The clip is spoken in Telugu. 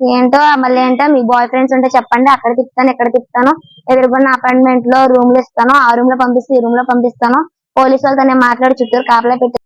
ఏంటో మళ్ళీ ఏంటో మీ బాయ్ ఫ్రెండ్స్ ఉంటే చెప్పండి. అక్కడ తిప్పుతాను ఇక్కడ తిప్పుతాను. ఎదురుకున్న అపార్ట్మెంట్లో రూమ్లో ఇస్తాను. ఆ రూమ్లో పంపిస్తే ఈ రూమ్లో పంపిస్తాను. పోలీసు వాళ్ళతో నేను మాట్లాడి చుట్టూరు కాపలా పెట్టి